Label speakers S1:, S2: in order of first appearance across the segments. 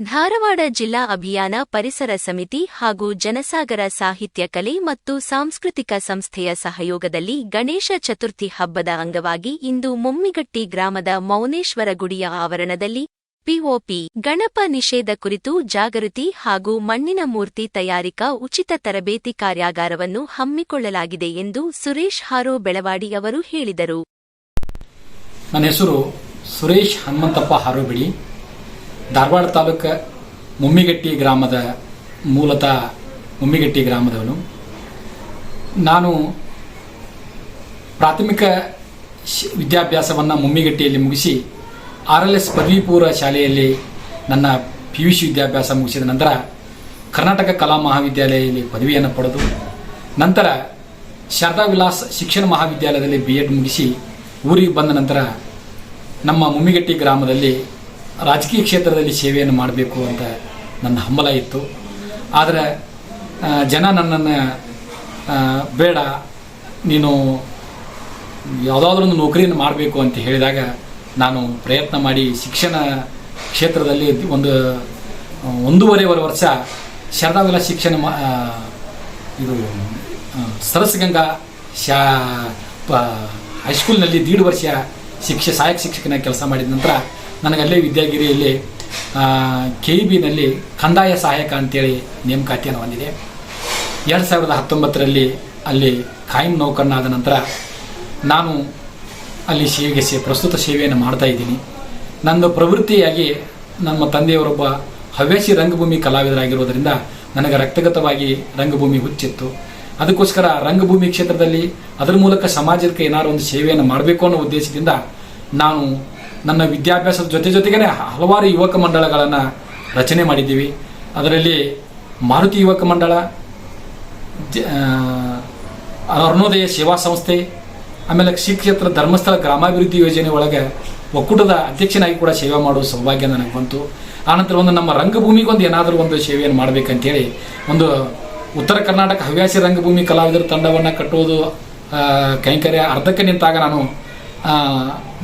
S1: ಧಾರವಾಡ ಜಿಲ್ಲಾ ಅಭಿಯಾನ ಪರಿಸರ ಸಮಿತಿ ಹಾಗೂ ಜನಸಾಗರ ಸಾಹಿತ್ಯ ಕಲೆ ಮತ್ತು ಸಾಂಸ್ಕೃತಿಕ ಸಂಸ್ಥೆಯ ಸಹಯೋಗದಲ್ಲಿ ಗಣೇಶ ಚತುರ್ಥಿ ಹಬ್ಬದ ಅಂಗವಾಗಿ ಇಂದು ಮೊಮ್ಮಿಗಟ್ಟಿ ಗ್ರಾಮದ ಮೌನೇಶ್ವರ ಗುಡಿಯ ಆವರಣದಲ್ಲಿ ಪಿಒಪಿ ಗಣಪ ನಿಷೇಧ ಕುರಿತು ಜಾಗೃತಿ ಹಾಗೂ ಮಣ್ಣಿನ ಮೂರ್ತಿ ತಯಾರಿಕಾ ಉಚಿತ ತರಬೇತಿ ಕಾರ್ಯಾಗಾರವನ್ನು ಹಮ್ಮಿಕೊಳ್ಳಲಾಗಿದೆ ಎಂದು ಸುರೇಶ್ ಹಾರೋ ಬೆಳವಾಡಿ ಅವರು ಹೇಳಿದರು.
S2: ನನ್ನ ಹೆಸರು ಸುರೇಶ್ ಹನುಮಂತಪ್ಪ ಹಾರೋಬಿಡಿ. ಧಾರವಾಡ ತಾಲೂಕ ಮುಮ್ಮಿಗಟ್ಟಿ ಗ್ರಾಮದ ಮೂಲತಃ ಮುಮ್ಮಿಗಟ್ಟಿ ಗ್ರಾಮದವನು. ನಾನು ಪ್ರಾಥಮಿಕ ವಿದ್ಯಾಭ್ಯಾಸವನ್ನು ಮುಮ್ಮಿಗಟ್ಟಿಯಲ್ಲಿ ಮುಗಿಸಿ ಆರ್ ಎಲ್ ಎಸ್ ಪದವಿ ಪೂರ್ವ ಶಾಲೆಯಲ್ಲಿ ನನ್ನ ಪಿ ಯು ಸಿ ವಿದ್ಯಾಭ್ಯಾಸ ಮುಗಿಸಿದ ನಂತರ ಕರ್ನಾಟಕ ಕಲಾ ಮಹಾವಿದ್ಯಾಲಯದಲ್ಲಿ ಪದವಿಯನ್ನು ಪಡೆದು ನಂತರ ಶಾರದಾ ವಿಲಾಸ್ ಶಿಕ್ಷಣ ಮಹಾವಿದ್ಯಾಲಯದಲ್ಲಿ ಬಿ ಎಡ್ ಮುಗಿಸಿ ಊರಿಗೆ ಬಂದ ನಂತರ ನಮ್ಮ ಮುಮ್ಮಿಗಟ್ಟಿ ಗ್ರಾಮದಲ್ಲಿ ರಾಜಕೀಯ ಕ್ಷೇತ್ರದಲ್ಲಿ ಸೇವೆಯನ್ನು ಮಾಡಬೇಕು ಅಂತ ನನ್ನ ಹಂಬಲ ಇತ್ತು. ಆದರೆ ಜನ ನನ್ನನ್ನು ಬೇಡ, ನೀನು ಯಾವುದಾದ್ರೂ ಒಂದು ನೌಕರಿಯನ್ನು ಮಾಡಬೇಕು ಅಂತ ಹೇಳಿದಾಗ ನಾನು ಪ್ರಯತ್ನ ಮಾಡಿ ಶಿಕ್ಷಣ ಕ್ಷೇತ್ರದಲ್ಲಿ ಒಂದು, ಒಂದೂವರೆವರೆ ವರ್ಷ ಶಾರದಾ ವಿಲಾಸ್ ಶಿಕ್ಷಣ ಇದು ಸರಸ್ಗಂಗಾ ಸರಸಗಂಗಾ ಶಾ, ಪ- ಹೈಸ್ಕೂಲ್ನಲ್ಲಿ ದೀಡ್ ವರ್ಷ ಶಿಕ್ಷೆ, ಸಹಾಯಕ ಶಿಕ್ಷಕನ ಕೆಲಸ ಮಾಡಿದ ನಂತರ ನನಗೆ ಅಲ್ಲೇ ವಿದ್ಯಾಗಿರಿಯಲ್ಲಿ ಕೆ ಇ ಬಿನಲ್ಲಿ ಕಂದಾಯ ಸಹಾಯಕ ಅಂತೇಳಿ ನೇಮಕಾತಿಯನ್ನು ಹೊಂದಿದೆ ಎರಡು ಸಾವಿರದ ಹತ್ತೊಂಬತ್ತರಲ್ಲಿ ಅಲ್ಲಿ ಕಾಯಂ ನೌಕರನಾದ ನಂತರ ನಾನು ಅಲ್ಲಿ ಸೇವೆಗೆ ಸೇ, ಪ್ರಸ್ತುತ ಸೇವೆಯನ್ನು ಮಾಡ್ತಾ ಇದ್ದೀನಿ. ನಂದು ಪ್ರವೃತ್ತಿಯಾಗಿ ನಮ್ಮ ತಂದೆಯವರೊಬ್ಬ ಹವ್ಯಾಸಿ ರಂಗಭೂಮಿ ಕಲಾವಿದರಾಗಿರುವುದರಿಂದ ನನಗೆ ರಕ್ತಗತವಾಗಿ ರಂಗಭೂಮಿ ಹುಚ್ಚಿತ್ತು. ಅದಕ್ಕೋಸ್ಕರ ರಂಗಭೂಮಿ ಕ್ಷೇತ್ರದಲ್ಲಿ ಅದರ ಮೂಲಕ ಸಮಾಜಕ್ಕೆ ಏನಾದರೂ ಒಂದು ಸೇವೆಯನ್ನು ಮಾಡಬೇಕು ಅನ್ನೋ ಉದ್ದೇಶದಿಂದ ನಾನು ನನ್ನ ವಿದ್ಯಾಭ್ಯಾಸದ ಜೊತೆ ಜೊತೆಗೇ ಹಲವಾರು ಯುವಕ ಮಂಡಳಗಳನ್ನು ರಚನೆ ಮಾಡಿದ್ದೀವಿ. ಅದರಲ್ಲಿ ಮಾರುತಿ ಯುವಕ ಮಂಡಳ ಅರುಣೋದಯ ಸೇವಾ ಸಂಸ್ಥೆ, ಆಮೇಲೆ ಶ್ರೀ ಕ್ಷೇತ್ರ ಧರ್ಮಸ್ಥಳ ಗ್ರಾಮಾಭಿವೃದ್ಧಿ ಯೋಜನೆ ಒಳಗೆ ಒಕ್ಕೂಟದ ಅಧ್ಯಕ್ಷನಾಗಿ ಕೂಡ ಸೇವೆ ಮಾಡುವ ಸೌಭಾಗ್ಯ ನನಗೆ ಬಂತು. ಆನಂತರ ಒಂದು ನಮ್ಮ ರಂಗಭೂಮಿಗೊಂದು ಏನಾದರೂ ಒಂದು ಸೇವೆಯನ್ನು ಮಾಡಬೇಕಂತೇಳಿ ಒಂದು ಉತ್ತರ ಕರ್ನಾಟಕ ಹವ್ಯಾಸಿ ರಂಗಭೂಮಿ ಕಲಾವಿದರ ತಂಡವನ್ನು ಕಟ್ಟುವುದು ಕೈಂಕರ್ಯ ಅರ್ಧಕ್ಕೆ ನಿಂತಾಗ ನಾನು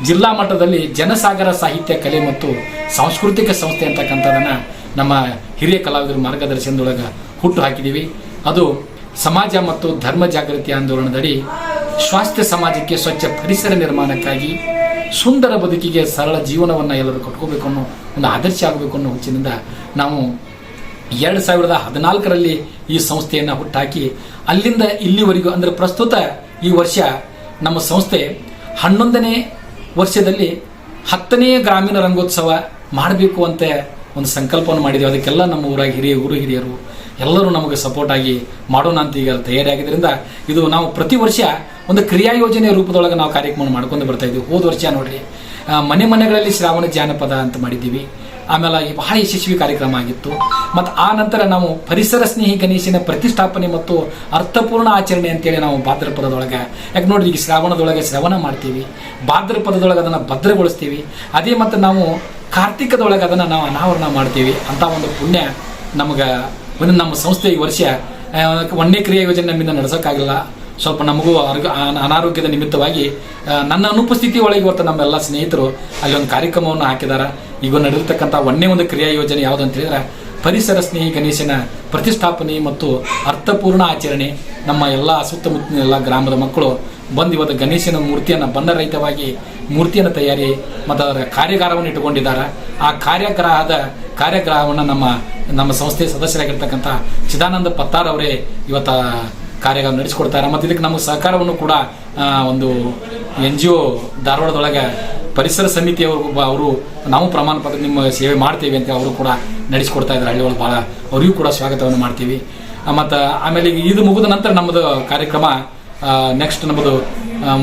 S2: ಜಿಲ್ಲಾ ಮಟ್ಟದಲ್ಲಿ ಜನಸಾಗರ ಸಾಹಿತ್ಯ ಕಲೆ ಮತ್ತು ಸಾಂಸ್ಕೃತಿಕ ಸಂಸ್ಥೆ ಅಂತಕ್ಕಂಥದನ್ನು ನಮ್ಮ ಹಿರಿಯ ಕಲಾವಿದರ ಮಾರ್ಗದರ್ಶನದೊಳಗೆ ಹುಟ್ಟು ಹಾಕಿದ್ದೀವಿ ಅದು ಸಮಾಜ ಮತ್ತು ಧರ್ಮ ಜಾಗೃತಿ ಆಂದೋಲನದಡಿ ಸ್ವಾಸ್ಥ್ಯ ಸಮಾಜಕ್ಕೆ ಸ್ವಚ್ಛ ಪರಿಸರ ನಿರ್ಮಾಣಕ್ಕಾಗಿ ಸುಂದರ ಬದುಕಿಗೆ ಸರಳ ಜೀವನವನ್ನು ಎಲ್ಲರೂ ಕಟ್ಕೋಬೇಕು ಅನ್ನೋ ಒಂದು ಆದರ್ಶ ಆಗಬೇಕು ಅನ್ನೋ ಹುಚ್ಚಿನಿಂದ ನಾವು ಎರಡು ಸಾವಿರದ ಹದಿನಾಲ್ಕರಲ್ಲಿ ಈ ಸಂಸ್ಥೆಯನ್ನು ಹುಟ್ಟಾಕಿ ಅಲ್ಲಿಂದ ಇಲ್ಲಿವರೆಗೂ ಅಂದರೆ ಪ್ರಸ್ತುತ ಈ ವರ್ಷ ನಮ್ಮ ಸಂಸ್ಥೆ ಹನ್ನೊಂದನೇ ವರ್ಷದಲ್ಲಿ ಹತ್ತನೇ ಗ್ರಾಮೀಣ ರಂಗೋತ್ಸವ ಮಾಡಬೇಕು ಅಂತ ಒಂದು ಸಂಕಲ್ಪವನ್ನು ಮಾಡಿದ್ದೇವೆ. ಅದಕ್ಕೆಲ್ಲ ನಮ್ಮ ಊರಾಗ ಹಿರಿಯ ಗುರು ಹಿರಿಯರು ಎಲ್ಲರೂ ನಮಗೆ ಸಪೋರ್ಟ್ ಆಗಿ ಮಾಡೋಣ ಅಂತ ಈಗ ತಯಾರಿಯಾಗಿದ್ದರಿಂದ ಇದು ನಾವು ಪ್ರತಿ ವರ್ಷ ಒಂದು ಕ್ರಿಯಾ ಯೋಜನೆಯ ರೂಪದೊಳಗೆ ನಾವು ಕಾರ್ಯಕ್ರಮ ಮಾಡ್ಕೊಂಡು ಬರ್ತಾ ಇದ್ದೀವಿ. ಹೋದ ವರ್ಷ ನೋಡ್ರಿ ಮನೆ ಮನೆಗಳಲ್ಲಿ ಶ್ರಾವಣ ಜಾನಪದ ಅಂತ ಮಾಡಿದ್ದೀವಿ. ಆಮೇಲೆ ಈ ಬಹಳ ಯಶಸ್ವಿ ಕಾರ್ಯಕ್ರಮ ಆಗಿತ್ತು. ಮತ್ತು ಆ ನಂತರ ನಾವು ಪರಿಸರ ಸ್ನೇಹಿ ಗಣೇಶನ ಪ್ರತಿಷ್ಠಾಪನೆ ಮತ್ತು ಅರ್ಥಪೂರ್ಣ ಆಚರಣೆ ಅಂತೇಳಿ ನಾವು ಭಾದ್ರಪದದೊಳಗೆ, ಯಾಕೆ ನೋಡ್ರಿ, ಈಗ ಶ್ರಾವಣದೊಳಗೆ ಶ್ರವಣ ಮಾಡ್ತೀವಿ, ಭಾದ್ರಪದದೊಳಗೆ ಅದನ್ನು ಭದ್ರಗೊಳಿಸ್ತೀವಿ. ಅದೇ ಮತ್ತು ನಾವು ಕಾರ್ತಿಕದೊಳಗೆ ಅದನ್ನು ನಾವು ಅನಾವರಣ ಮಾಡ್ತೀವಿ ಅಂತ ಒಂದು ಪುಣ್ಯ ನಮಗೆ, ಒಂದು ನಮ್ಮ ಸಂಸ್ಥೆ ಈ ವರ್ಷ ಒಂದೇ ಕ್ರಿಯಾ ಯೋಜನೆ ನಮ್ಮಿಂದ ನಡೆಸೋಕ್ಕಾಗಿಲ್ಲ. ಸ್ವಲ್ಪ ನಮಗೂ ಅನಾರೋಗ್ಯದ ನಿಮಿತ್ತವಾಗಿ ನನ್ನ ಅನುಪಸ್ಥಿತಿ ಒಳಗೆ ಇವತ್ತು ನಮ್ಮೆಲ್ಲ ಸ್ನೇಹಿತರು ಅಲ್ಲಿ ಒಂದು ಕಾರ್ಯಕ್ರಮವನ್ನು ಹಾಕಿದ್ದಾರೆ ಈಗ ನಡೆದಿರ್ತಕ್ಕಂಥ ಒಂದೇ ಒಂದು ಕ್ರಿಯಾ ಯೋಜನೆ ಯಾವುದು ಅಂತ ಹೇಳಿದ್ರೆ, ಪರಿಸರ ಸ್ನೇಹಿ ಗಣೇಶನ ಪ್ರತಿಷ್ಠಾಪನೆ ಮತ್ತು ಅರ್ಥಪೂರ್ಣ ಆಚರಣೆ. ನಮ್ಮ ಎಲ್ಲ ಸುತ್ತಮುತ್ತಲಿನ ಎಲ್ಲ ಗ್ರಾಮದ ಮಕ್ಕಳು ಬಂದು ಇವತ್ತು ಗಣೇಶನ ಮೂರ್ತಿಯನ್ನು ಬಣ್ಣರಹಿತವಾಗಿ ಮೂರ್ತಿಯನ್ನು ತಯಾರಿ ಮತ್ತು ಅದರ ಕಾರ್ಯಾಗಾರವನ್ನು ಇಟ್ಟುಕೊಂಡಿದ್ದಾರೆ. ಆ ಕಾರ್ಯಾಗ್ರಹದ ಕಾರ್ಯಾಗ್ರಹವನ್ನು ನಮ್ಮ ನಮ್ಮ ಸಂಸ್ಥೆಯ ಸದಸ್ಯರಾಗಿರ್ತಕ್ಕಂಥ ಚಿದಾನಂದ ಪತ್ತಾರ್ ಅವರೇ ಇವತ್ತು ಕಾರ್ಯ ನಡೆಸಿಕೊಡ್ತಾರೆ. ಮತ್ತು ಇದಕ್ಕೆ ನಮ್ಮ ಸಹಕಾರವನ್ನು ಕೂಡ ಒಂದು ಎನ್ ಜಿ ಒ ಧಾರವಾಡದೊಳಗೆ ಪರಿಸರ ಸಮಿತಿಯವರು ಅವರು ನಾವು ಪ್ರಮಾಣ ಪತ್ರ ನಿಮ್ಮ ಸೇವೆ ಮಾಡ್ತೀವಿ ಅಂತ ಅವರು ಕೂಡ ನಡೆಸಿಕೊಡ್ತಾ ಇದ್ದಾರೆ. ಹಳ್ಳಿ ಒಳಗೆ ಭಾಳ ಅವರಿಗೂ ಕೂಡ ಸ್ವಾಗತವನ್ನು ಮಾಡ್ತೀವಿ. ಮತ್ತು ಆಮೇಲೆ ಇದು ಮುಗಿದ ನಂತರ ನಮ್ಮದು ಕಾರ್ಯಕ್ರಮ ನೆಕ್ಸ್ಟ್ ನಮ್ಮದು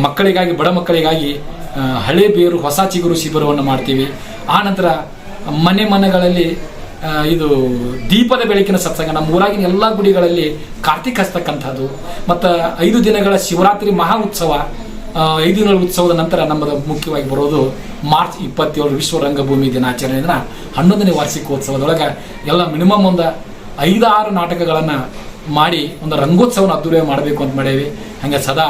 S2: ಮಕ್ಕಳಿಗಾಗಿ, ಬಡ ಮಕ್ಕಳಿಗಾಗಿ ಹಳೆ ಬೇರು, ಹೊಸ ಚಿಗುರು ಶಿಬಿರವನ್ನು ಮಾಡ್ತೀವಿ. ಆ ನಂತರ ಮನೆ ಮನೆಗಳಲ್ಲಿ ಇದು ದೀಪದ ಬೆಳಕಿನ ಸತ್ಸಂಗ. ನಮ್ಮ ಊರಾಗಿನ ಎಲ್ಲ ಗುಡಿಗಳಲ್ಲಿ ಕಾರ್ತಿಕ್ ಹಚ್ತಕ್ಕಂಥದ್ದು ಮತ್ತು ಐದು ದಿನಗಳ ಶಿವರಾತ್ರಿ ಮಹಾ ಉತ್ಸವ. ಐದು ದಿನಗಳ ಉತ್ಸವದ ನಂತರ ನಮ್ಮದು ಮುಖ್ಯವಾಗಿ ಬರೋದು ಮಾರ್ಚ್ ಇಪ್ಪತ್ತೇಳು ವಿಶ್ವ ರಂಗಭೂಮಿ ದಿನಾಚರಣೆ ದಿನ ಹನ್ನೊಂದನೇ ವಾರ್ಷಿಕೋತ್ಸವದೊಳಗೆ ಎಲ್ಲ ಮಿನಿಮಮ್ ಒಂದು ಐದಾರು ನಾಟಕಗಳನ್ನು ಮಾಡಿ ಒಂದು ರಂಗೋತ್ಸವನ ಅದ್ದೂರಿಯಾಗಿ ಮಾಡಬೇಕು ಅಂತ ಮಾಡೇವಿ. ಹಂಗೆ ಸದಾ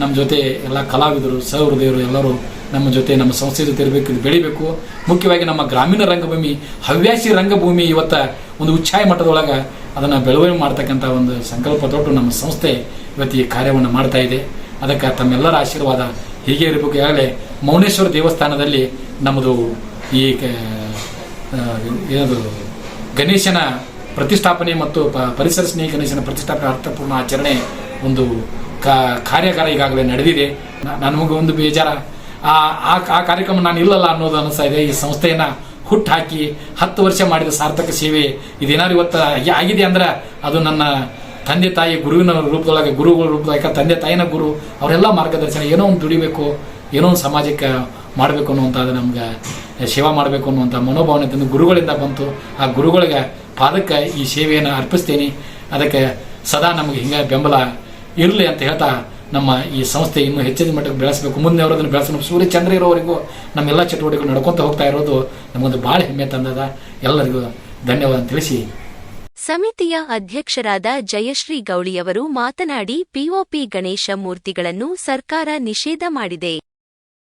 S2: ನಮ್ಮ ಜೊತೆ ಎಲ್ಲ ಕಲಾವಿದರು, ಸಹೃದಯರು ಎಲ್ಲರೂ ನಮ್ಮ ಜೊತೆ ನಮ್ಮ ಸಂಸ್ಥೆ ಜೊತೆ ಇರಬೇಕು, ಇದು ಬೆಳಿಬೇಕು. ಮುಖ್ಯವಾಗಿ ನಮ್ಮ ಗ್ರಾಮೀಣ ರಂಗಭೂಮಿ, ಹವ್ಯಾಸಿ ರಂಗಭೂಮಿ ಇವತ್ತ ಒಂದು ಉಚ್ಛಾಯ ಮಟ್ಟದೊಳಗೆ ಅದನ್ನು ಬೆಳವಣಿಗೆ ಮಾಡ್ತಕ್ಕಂಥ ಒಂದು ಸಂಕಲ್ಪ ತೊಟ್ಟು ನಮ್ಮ ಸಂಸ್ಥೆ ಇವತ್ತು ಈ ಕಾರ್ಯವನ್ನು ಮಾಡ್ತಾ ಇದೆ. ಅದಕ್ಕೆ ತಮ್ಮೆಲ್ಲರ ಆಶೀರ್ವಾದ ಹೀಗೆ ಇರಬೇಕು ಈಗಾಗಲೇ ಮೌನೇಶ್ವರ ದೇವಸ್ಥಾನದಲ್ಲಿ ನಮ್ಮದು ಈ ಏನದು ಗಣೇಶನ ಪ್ರತಿಷ್ಠಾಪನೆ ಮತ್ತು ಪರಿಸರ ಸ್ನೇಹಿ ಗಣೇಶನ ಪ್ರತಿಷ್ಠಾಪನೆ ಅರ್ಥಪೂರ್ಣ ಆಚರಣೆ ಒಂದು ಕಾರ್ಯಾಗಾರ ಈಗಾಗಲೇ ನಡೆದಿದೆ. ನನಗೆ ಒಂದು ಬೇಜಾರ. ಆ- ಆ ಕಾರ್ಯಕ್ರಮ ನಾನು ಇಲ್ಲಲ್ಲ ಅನ್ನೋದು ಅನಿಸ್ತಾ ಇದೆ. ಈ ಸಂಸ್ಥೆಯನ್ನು ಹುಟ್ಟು ಹಾಕಿ ಹತ್ತು ವರ್ಷ ಮಾಡಿದ ಸಾರ್ಥಕ ಸೇವೆ ಇದೇನಾದ್ರು ಇವತ್ತು ಆಗಿದೆ ಅಂದ್ರೆ ಅದು ನನ್ನ ತಂದೆ ತಾಯಿ ಗುರುವಿನ ರೂಪದೊಳಗೆ ಗುರುಗಳ ರೂಪದೊಳಗೆ ತಂದೆ ತಾಯಿನ ಗುರು, ಅವರೆಲ್ಲ ಮಾರ್ಗದರ್ಶನ, ಏನೋ ಒಂದು ದುಡಿಬೇಕು, ಏನೋ ಒಂದು ಸಮಾಜಕ್ಕೆ ಮಾಡಬೇಕು ಅನ್ನುವಂಥದ್ದು ನಮ್ಗೆ, ಸೇವಾ ಮಾಡಬೇಕು ಅನ್ನುವಂಥ ಮನೋಭಾವನೆ ತಂದು ಗುರುಗಳಿಂದ ಬಂತು. ಆ ಗುರುಗಳಿಗೆ ಪಾದಕ್ಕೆ ಈ ಸೇವೆಯನ್ನು ಅರ್ಪಿಸ್ತೀನಿ. ಅದಕ್ಕೆ ಸದಾ ನಮಗೆ ಹಿಂಗೆ ಬೆಂಬಲ ಇರಲಿ ಅಂತ ಹೇಳ್ತಾ ನಮ್ಮ ಈ ಸಂಸ್ಥೆ ಇನ್ನೂ ಹೆಚ್ಚಿನ ಮಟ್ಟಕ್ಕೆ ಬೆಳೆಸಬೇಕು. ಮುಂದೆ ಅವರು ಅದನ್ನು ಬೆಳೆಸಬೇಕು. ಸೂರ್ಯ ಚಂದ್ರ ಇರೋವರೆಗೂ ನಮ್ಮೆಲ್ಲ ಚಟುವಟಿಕೆಗಳು ನಡ್ಕೊತ ಹೋಗ್ತಾ ಇರೋದು ನಮಗೊಂದು ಭಾಳ ಹೆಮ್ಮೆ ತಂದದ. ಎಲ್ಲರಿಗೂ ಧನ್ಯವಾದ ತಿಳಿಸಿ
S1: ಸಮಿತಿಯ ಅಧ್ಯಕ್ಷರಾದ ಜಯಶ್ರೀ ಗೌಳಿಯವರು ಮಾತನಾಡಿ ಪಿಒಪಿ ಗಣೇಶ ಮೂರ್ತಿಗಳನ್ನು ಸರ್ಕಾರ ನಿಷೇಧ ಮಾಡಿದೆ.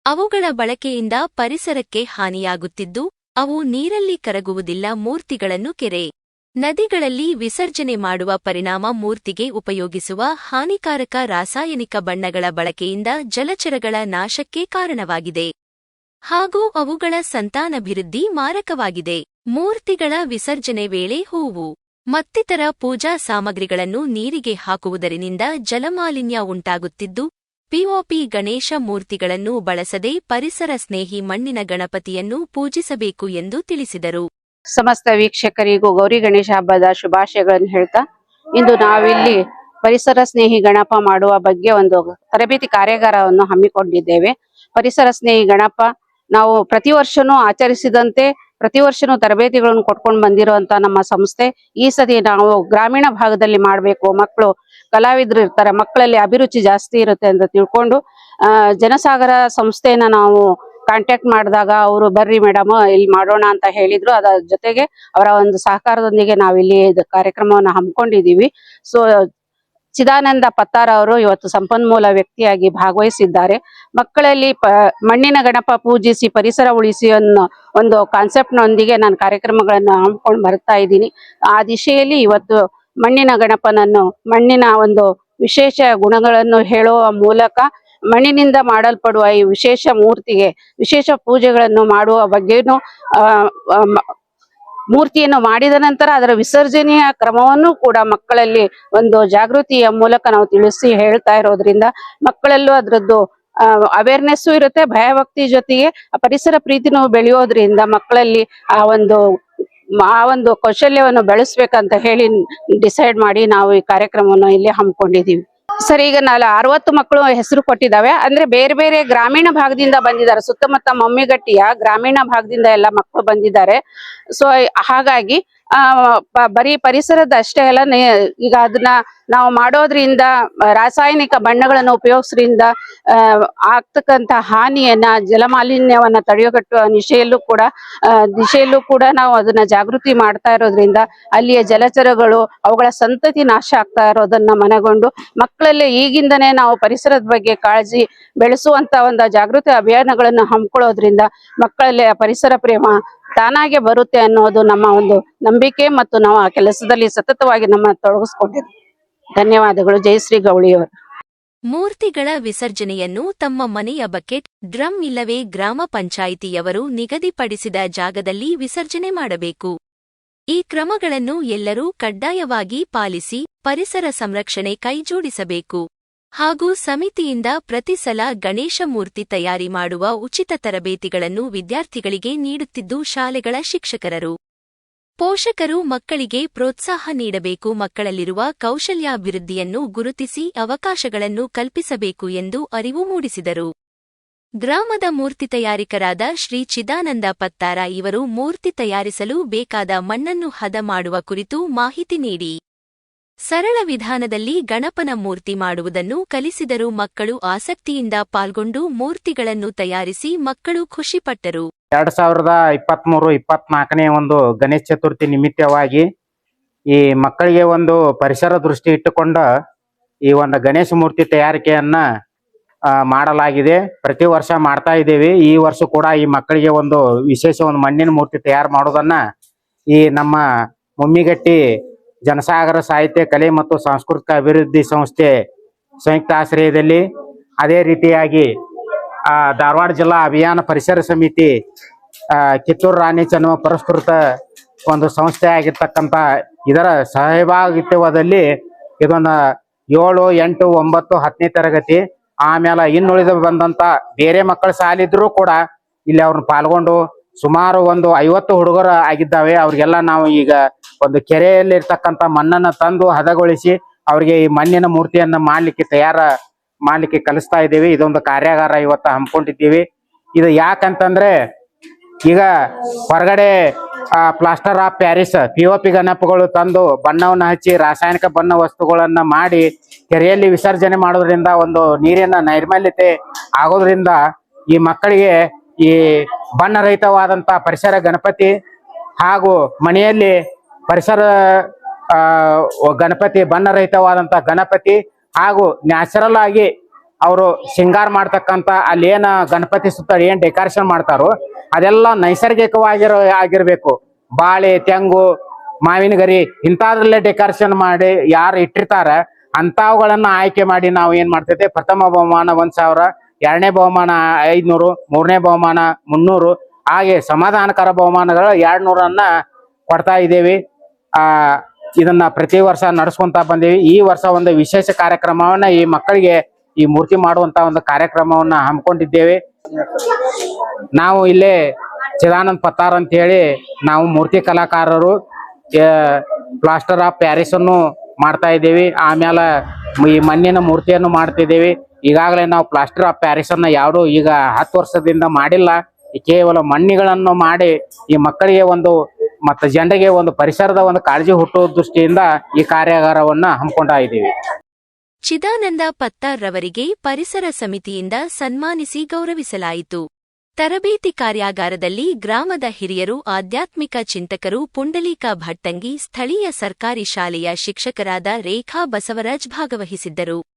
S1: ಅವುಗಳ ಬಳಕೆಯಿಂದ ಪರಿಸರಕ್ಕೆ ಹಾನಿಯಾಗುತ್ತಿದ್ದು, ಅವು ನೀರಲ್ಲಿ ಕರಗುವುದಿಲ್ಲ, ಮೂರ್ತಿಗಳನ್ನು ಕೆರೆ ನದಿಗಳಲ್ಲಿ ವಿಸರ್ಜನೆ ಮಾಡುವ ಪರಿಣಾಮ ಮೂರ್ತಿಗೆ ಉಪಯೋಗಿಸುವ ಹಾನಿಕಾರಕ ರಾಸಾಯನಿಕ ಬಣ್ಣಗಳ ಬಳಕೆಯಿಂದ ಜಲಚರಗಳ ನಾಶಕ್ಕೆ ಕಾರಣವಾಗಿದೆ. ಹಾಗೂ ಅವುಗಳ ಸಂತಾನಭಿವೃದ್ಧಿ ಮಾರಕವಾಗಿದೆ. ಮೂರ್ತಿಗಳ ವಿಸರ್ಜನೆ ವೇಳೆ ಹೂವು ಮತ್ತಿತರ ಪೂಜಾ ಸಾಮಗ್ರಿಗಳನ್ನು ನೀರಿಗೆ ಹಾಕುವುದರಿಂದ ಜಲಮಾಲಿನ್ಯ ಉಂಟಾಗುತ್ತಿದ್ದು ಪಿಒಪಿ ಗಣೇಶ ಮೂರ್ತಿಗಳನ್ನು ಬಳಸದೆ ಪರಿಸರ ಸ್ನೇಹಿ ಮಣ್ಣಿನ ಗಣಪತಿಯನ್ನು ಪೂಜಿಸಬೇಕು ಎಂದು ತಿಳಿಸಿದರು.
S3: ಸಮಸ್ತ ವೀಕ್ಷಕರಿಗೂ ಗೌರಿ ಗಣೇಶ ಹಬ್ಬದ ಶುಭಾಶಯಗಳನ್ನು ಹೇಳ್ತಾ, ಇಂದು ನಾವಿಲ್ಲಿ ಪರಿಸರ ಸ್ನೇಹಿ ಗಣಪ ಮಾಡುವ ಬಗ್ಗೆ ಒಂದು ತರಬೇತಿ ಕಾರ್ಯಾಗಾರವನ್ನು ಹಮ್ಮಿಕೊಂಡಿದ್ದೇವೆ. ಪರಿಸರ ಸ್ನೇಹಿ ಗಣಪ ನಾವು ಪ್ರತಿ ವರ್ಷನೂ ಆಚರಿಸಿದಂತೆ ಪ್ರತಿ ವರ್ಷನೂ ತರಬೇತಿಗಳನ್ನು ಕೊಟ್ಕೊಂಡು ಬಂದಿರುವಂತ ನಮ್ಮ ಸಂಸ್ಥೆ ಈ ಸತಿ ನಾವು ಗ್ರಾಮೀಣ ಭಾಗದಲ್ಲಿ ಮಾಡಬೇಕು. ಮಕ್ಕಳು ಕಲಾವಿದರು ಇರ್ತಾರೆ, ಮಕ್ಕಳಲ್ಲಿ ಅಭಿರುಚಿ ಜಾಸ್ತಿ ಇರುತ್ತೆ ಅಂತ ತಿಳ್ಕೊಂಡು ಜನಸಾಗರ ಸಂಸ್ಥೆಯನ್ನ ನಾವು ಕಾಂಟ್ಯಾಕ್ಟ್ ಮಾಡಿದಾಗ ಅವರು, ಬರ್ರಿ ಮೇಡಮ್ ಇಲ್ಲಿ ಮಾಡೋಣ ಅಂತ ಹೇಳಿದ್ರು. ಅದರ ಜೊತೆಗೆ ಅವರ ಒಂದು ಸಹಕಾರದೊಂದಿಗೆ ನಾವಿಲ್ಲಿ ಕಾರ್ಯಕ್ರಮವನ್ನು ಹಮ್ಮಿಕೊಂಡಿದೀವಿ ಸೊ ಚಿದಾನಂದ ಪತ್ತಾರ ಅವರು ಇವತ್ತು ಸಂಪನ್ಮೂಲ ವ್ಯಕ್ತಿಯಾಗಿ ಭಾಗವಹಿಸಿದ್ದಾರೆ. ಮಕ್ಕಳಲ್ಲಿ ಪ, ಮಣ್ಣಿನ ಗಣಪ ಪೂಜಿಸಿ ಪರಿಸರ ಉಳಿಸಿ ಅನ್ನೋ ಒಂದು ಕಾನ್ಸೆಪ್ಟ್ ನೊಂದಿಗೆ ನಾನು ಕಾರ್ಯಕ್ರಮಗಳನ್ನು ಹಮ್ಮಿಕೊಂಡು ಬರ್ತಾ ಇದ್ದೀನಿ. ಆ ದಿಶೆಯಲ್ಲಿ ಇವತ್ತು ಮಣ್ಣಿನ ಗಣಪನನ್ನು, ಮಣ್ಣಿನ ಒಂದು ವಿಶೇಷ ಗುಣಗಳನ್ನು ಹೇಳುವ ಮೂಲಕ ಮಣ್ಣಿನಿಂದ ಮಾಡಲ್ಪಡುವ ಈ ವಿಶೇಷ ಮೂರ್ತಿಗೆ, ವಿಶೇಷ ಪೂಜೆಗಳನ್ನು ಮಾಡುವ ಬಗ್ಗೆನೂ ಮೂರ್ತಿಯನ್ನು ಮಾಡಿದ ನಂತರ ಅದರ ವಿಸರ್ಜನೆಯ ಕ್ರಮವನ್ನು ಕೂಡ ಮಕ್ಕಳಲ್ಲಿ ಒಂದು ಜಾಗೃತಿಯ ಮೂಲಕ ನಾವು ತಿಳಿಸಿ ಹೇಳ್ತಾ ಇರೋದ್ರಿಂದ ಮಕ್ಕಳಲ್ಲೂ ಅದರದ್ದು ಅವೇರ್ನೆಸ್ಸು ಇರುತ್ತೆ, ಭಯಭಕ್ತಿ ಜೊತೆಗೆ ಪರಿಸರ ಪ್ರೀತಿನೂ ಬೆಳೆಯೋದ್ರಿಂದ ಮಕ್ಕಳಲ್ಲಿ ಆ ಒಂದು ಆ ಒಂದು ಕೌಶಲ್ಯವನ್ನು ಬೆಳೆಸ್ಬೇಕಂತ ಹೇಳಿ ಡಿಸೈಡ್ ಮಾಡಿ ನಾವು ಈ ಕಾರ್ಯಕ್ರಮವನ್ನು ಇಲ್ಲಿ ಹಮ್ಮಿಕೊಂಡಿದೀವಿ ಸರ್, ಈಗ ನಾವು ಅರವತ್ತು ಮಕ್ಕಳು ಹೆಸರು ಕೊಟ್ಟಿದ್ದಾವೆ. ಅಂದ್ರೆ ಬೇರೆ ಬೇರೆ ಗ್ರಾಮೀಣ ಭಾಗದಿಂದ ಬಂದಿದ್ದಾರೆ. ಸುತ್ತಮುತ್ತ ಮಮ್ಮಿಗಟ್ಟಿಯ ಗ್ರಾಮೀಣ ಭಾಗದಿಂದ ಎಲ್ಲ ಮಕ್ಕಳು ಬಂದಿದ್ದಾರೆ. ಸೊ ಹಾಗಾಗಿ ಬರೀ ಪರಿಸರದ ಅಷ್ಟೇ ಅಲ್ಲ ಈಗ ಅದನ್ನ ನಾವು ಮಾಡೋದ್ರಿಂದ ರಾಸಾಯನಿಕ ಬಣ್ಣಗಳನ್ನು ಉಪಯೋಗಿಸೋದ್ರಿಂದ ಆ, ಆಗ್ತಕ್ಕಂತ ಹಾನಿಯನ್ನ ಜಲಮಾಲಿನ್ಯವನ್ನ ತಡೆಗಟ್ಟುವ ನಿಶೆಯಲ್ಲೂ ಕೂಡ ದಿಶೆಯಲ್ಲೂ ಕೂಡ ನಾವು ಅದನ್ನ ಜಾಗೃತಿ ಮಾಡ್ತಾ ಇರೋದ್ರಿಂದ ಅಲ್ಲಿಯ ಜಲಚರಗಳು ಅವುಗಳ ಸಂತತಿ ನಾಶ ಆಗ್ತಾ ಇರೋದನ್ನ ಮನಗೊಂಡು ಮಕ್ಕಳಲ್ಲೇ ಈಗಿಂದನೇ ನಾವು ಪರಿಸರದ ಬಗ್ಗೆ ಕಾಳಜಿ ಬೆಳೆಸುವಂತ ಒಂದು ಜಾಗೃತಿ ಅಭಿಯಾನಗಳನ್ನು ಹಮ್ಮಿಕೊಳ್ಳೋದ್ರಿಂದ ಮಕ್ಕಳಲ್ಲಿ ಪರಿಸರ ಪ್ರೇಮ ತಾನಾಗೆ ಬರುತ್ತೆ ಅನ್ನೋದು ನಮ್ಮ ಒಂದು ನಂಬಿಕೆ ಮತ್ತು ನಾವು ಆ ಕೆಲಸದಲ್ಲಿ ಸತತವಾಗಿ ನಮ್ಮ ತೊಡಗಿಸ್ಕೊಂಡಿದ್ದೀವಿ ಧನ್ಯವಾದಗಳು. ಜಯಶ್ರೀ ಗೌಳಿಯವರು
S1: ಮೂರ್ತಿಗಳ ವಿಸರ್ಜನೆಯನ್ನು ತಮ್ಮ ಮನೆಯ ಬಕೆಟ್ ಡ್ರಮ್ ಇಲ್ಲವೇ ಗ್ರಾಮ ಪಂಚಾಯಿತಿಯವರು ನಿಗದಿಪಡಿಸಿದ ಜಾಗದಲ್ಲಿ ವಿಸರ್ಜನೆ ಮಾಡಬೇಕು. ಈ ಕ್ರಮಗಳನ್ನು ಎಲ್ಲರೂ ಕಡ್ಡಾಯವಾಗಿ ಪಾಲಿಸಿ ಪರಿಸರ ಸಂರಕ್ಷಣೆ ಕೈಜೋಡಿಸಬೇಕು. ಹಾಗೂ ಸಮಿತಿಯಿಂದ ಪ್ರತಿ ಸಲ ಗಣೇಶ ಮೂರ್ತಿ ತಯಾರಿ ಮಾಡುವ ಉಚಿತ ತರಬೇತಿಗಳನ್ನು ವಿದ್ಯಾರ್ಥಿಗಳಿಗೆ ನೀಡುತ್ತಿದ್ದು ಶಾಲೆಗಳ ಶಿಕ್ಷಕರರು ಪೋಷಕರು ಮಕ್ಕಳಿಗೆ ಪ್ರೋತ್ಸಾಹ ನೀಡಬೇಕು ಮಕ್ಕಳಲ್ಲಿರುವ ಕೌಶಲ್ಯಾಭಿವೃದ್ಧಿಯನ್ನು ಗುರುತಿಸಿ ಅವಕಾಶಗಳನ್ನು ಕಲ್ಪಿಸಬೇಕು ಎಂದು ಅರಿವು ಮೂಡಿಸಿದರು. ಗ್ರಾಮದ ಮೂರ್ತಿ ತಯಾರಿಕರಾದ ಶ್ರೀ ಚಿದಾನಂದ ಪತ್ತಾರ ಇವರು ಮೂರ್ತಿ ತಯಾರಿಸಲು ಬೇಕಾದ ಮಣ್ಣನ್ನು ಹದ ಮಾಡುವ ಕುರಿತು ಮಾಹಿತಿ ನೀಡಿ. ಸರಳ ವಿಧಾನದಲ್ಲಿ ಗಣಪನ ಮೂರ್ತಿ ಮಾಡುವುದನ್ನು ಕಲಿಸಿದರು ಮಕ್ಕಳು ಆಸಕ್ತಿಯಿಂದ ಪಾಲ್ಗೊಂಡು ಮೂರ್ತಿಗಳನ್ನು ತಯಾರಿಸಿ ಮಕ್ಕಳು ಖುಷಿಪಟ್ಟರು.
S4: ಎರಡ್ ಸಾವಿರದ ಇಪ್ಪತ್ಮೂರು ಇಪ್ಪತ್ನಾಲ್ಕನೇ ಒಂದು ಗಣೇಶ ಚತುರ್ಥಿ ನಿಮಿತ್ತವಾಗಿ ಈ ಮಕ್ಕಳಿಗೆ ಒಂದು ಪರಿಸರ ದೃಷ್ಟಿ ಇಟ್ಟುಕೊಂಡ ಈ ಒಂದು ಗಣೇಶ ಮೂರ್ತಿ ತಯಾರಿಕೆಯನ್ನ ಮಾಡಲಾಗಿದೆ. ಪ್ರತಿ ವರ್ಷ ಮಾಡ್ತಾ ಇದ್ದೇವೆ. ಈ ವರ್ಷ ಕೂಡ ಈ ಮಕ್ಕಳಿಗೆ ಒಂದು ವಿಶೇಷ ಒಂದು ಮಣ್ಣಿನ ಮೂರ್ತಿ ತಯಾರು ಮಾಡೋದನ್ನ ಈ ನಮ್ಮ ಮುಮ್ಮಿಗಟ್ಟಿ ಜನಸಾಗರ ಸಾಹಿತ್ಯ, ಕಲೆ ಮತ್ತು ಸಾಂಸ್ಕೃತಿಕ ಅಭಿವೃದ್ಧಿ ಸಂಸ್ಥೆ ಸಂಯುಕ್ತ ಆಶ್ರಯದಲ್ಲಿ ಅದೇ ರೀತಿಯಾಗಿ ಧಾರವಾಡ ಜಿಲ್ಲಾ ಅಭಿಯಾನ ಪರಿಸರ ಸಮಿತಿ ಕಿತ್ತೂರು ರಾಣಿ ಚೆನ್ನಮ್ಮ ಪುರಸ್ಕೃತ ಒಂದು ಸಂಸ್ಥೆ ಆಗಿರ್ತಕ್ಕಂಥ ಇದರ ಸಹಭಾಗಿತ್ವದಲ್ಲಿ ಇದನ್ನ ಏಳು, ಎಂಟು, ಒಂಬತ್ತು, ಹತ್ತನೇ ತರಗತಿ, ಆಮೇಲೆ ಇನ್ನುಳಿದ ಬಂದಂತ ಬೇರೆ ಮಕ್ಕಳ ಸಾಲಿದ್ರು ಕೂಡ ಇಲ್ಲಿ ಅವ್ರನ್ನ ಪಾಲ್ಗೊಂಡು ಸುಮಾರು ಒಂದು ಐವತ್ತು ಹುಡುಗರು ಆಗಿದ್ದಾವೆ. ಅವ್ರಿಗೆಲ್ಲ ನಾವು ಈಗ ಒಂದು ಕೆರೆಯಲ್ಲಿ ಇರ್ತಕ್ಕಂತ ಮಣ್ಣನ್ನ ತಂದು ಹದಗೊಳಿಸಿ ಅವ್ರಿಗೆ ಈ ಮಣ್ಣಿನ ಮೂರ್ತಿಯನ್ನ ಮಾಡ್ಲಿಕ್ಕೆ ತಯಾರ ಮಾಡ್ಲಿಕ್ಕೆ ಕಲಿಸ್ತಾ ಇದ್ದೀವಿ. ಇದೊಂದು ಕಾರ್ಯಾಗಾರ ಇವತ್ತು ಹಮ್ಮಿಕೊಂಡಿದ್ದೀವಿ. ಇದು ಯಾಕಂತಂದ್ರೆ ಈಗ ಹೊರಗಡೆ plaster of Paris P P ಗಣಪಗಳು ತಂದು ಬಣ್ಣವನ್ನು ಹಚ್ಚಿ ರಾಸಾಯನಿಕ ಬಣ್ಣ ವಸ್ತುಗಳನ್ನ ಮಾಡಿ ಕೆರೆಯಲ್ಲಿ ವಿಸರ್ಜನೆ ಮಾಡೋದ್ರಿಂದ ಒಂದು ನೀರಿನ ನೈರ್ಮಲ್ಯತೆ ಆಗೋದ್ರಿಂದ ಈ ಮಕ್ಕಳಿಗೆ ಈ ಬಣ್ಣರಹಿತವಾದಂತ ಪರಿಸರ ಗಣಪತಿ ಹಾಗೂ ಮನೆಯಲ್ಲಿ ಪರಿಸರ ಗಣಪತಿ ಬಣ್ಣರಹಿತವಾದಂಥ ಗಣಪತಿ ಹಾಗೂ ನ್ಯಾಚುರಲ್ ಆಗಿ ಅವರು ಶೃಂಗಾರ ಮಾಡ್ತಕ್ಕಂಥ ಅಲ್ಲಿ ಏನು ಗಣಪತಿ ಸುತ್ತ ಏನು ಡೆಕೋರೇಷನ್ ಮಾಡ್ತಾರೋ ಅದೆಲ್ಲ ನೈಸರ್ಗಿಕವಾಗಿರೋ ಆಗಿರಬೇಕು. ಬಾಳೆ, ತೆಂಗು ಮಾವಿನ ಗರಿ ಇಂಥದ್ರಲ್ಲೇ ಡೆಕೋರೇಷನ್ ಮಾಡಿ ಯಾರು ಇಟ್ಟಿರ್ತಾರೆ ಅಂಥವುಗಳನ್ನು ಆಯ್ಕೆ ಮಾಡಿ ನಾವು ಏನು ಮಾಡ್ತೈತೆ ಪ್ರಥಮ ಬಹುಮಾನ ಒಂದು ಸಾವಿರ, ಎರಡನೇ ಬಹುಮಾನ ಐದುನೂರು, ಮೂರನೇ ಬಹುಮಾನ ಮುನ್ನೂರು, ಹಾಗೆ ಸಮಾಧಾನಕರ ಬಹುಮಾನಗಳು ಎರಡು ನೂರನ್ನು ಕೊಡ್ತಾ ಇದ್ದೇವೆ. ಆ, ಇದನ್ನ ಪ್ರತಿ ವರ್ಷ ನಡೆಸ್ಕೊಂತ ಬಂದೀವಿ. ಈ ವರ್ಷ ಒಂದು ವಿಶೇಷ ಕಾರ್ಯಕ್ರಮವನ್ನ ಈ ಮಕ್ಕಳಿಗೆ ಈ ಮೂರ್ತಿ ಮಾಡುವಂತ ಒಂದು ಕಾರ್ಯಕ್ರಮವನ್ನ ಹಮ್ಮಿಕೊಂಡಿದ್ದೇವೆ. ನಾವು ಇಲ್ಲಿ ಚಿದಾನಂದ್ ಪತ್ತಾರ್ ಅಂತ ಹೇಳಿ ನಾವು ಮೂರ್ತಿ ಕಲಾಕಾರರು ಪ್ಲಾಸ್ಟರ್ ಆಫ್ ಪ್ಯಾರಿಸ್ ಅನ್ನು ಮಾಡ್ತಾ ಇದ್ದೀವಿ. ಆಮೇಲೆ ಈ ಮಣ್ಣಿನ ಮೂರ್ತಿಯನ್ನು ಮಾಡ್ತಿದ್ದೀವಿ. ಈಗಾಗಲೇ ನಾವು ಪ್ಲಾಸ್ಟರ್ ಆಫ್ ಪ್ಯಾರಿಸ್ ಅನ್ನ ಯಾವುದು ಈಗ ಹತ್ತು ವರ್ಷದಿಂದ ಮಾಡಿಲ್ಲ. ಕೇವಲ ಮಣ್ಣಿಗಳನ್ನು ಮಾಡಿ ಈ ಮಕ್ಕಳಿಗೆ ಒಂದು ಮತ್ತು ಜನರಿಗೆ ಒಂದು ಪರಿಸರದ ಒಂದು ಕಾಳಜಿ ಹುಟ್ಟುವ ದೃಷ್ಟಿಯಿಂದ ಈ ಕಾರ್ಯಾಗಾರವನ್ನ ಹಮ್ಮಿಕೊಂಡಾ ಇದ್ದೀವಿ.
S1: ಚಿದಾನಂದ ಪತ್ತಾರ್ರವರಿಗೆ ಪರಿಸರ ಸಮಿತಿಯಿಂದ ಸನ್ಮಾನಿಸಿ ಗೌರವಿಸಲಾಯಿತು. ತರಬೇತಿ ಕಾರ್ಯಾಗಾರದಲ್ಲಿ ಗ್ರಾಮದ ಹಿರಿಯರು, ಆಧ್ಯಾತ್ಮಿಕ ಚಿಂತಕರು, ಪುಂಡಲೀಕ ಭಟ್ಟಂಗಿ, ಸ್ಥಳೀಯ ಸರ್ಕಾರಿ ಶಾಲೆಯ ಶಿಕ್ಷಕರಾದ ರೇಖಾ ಬಸವರಾಜ್ ಭಾಗವಹಿಸಿದ್ದರು.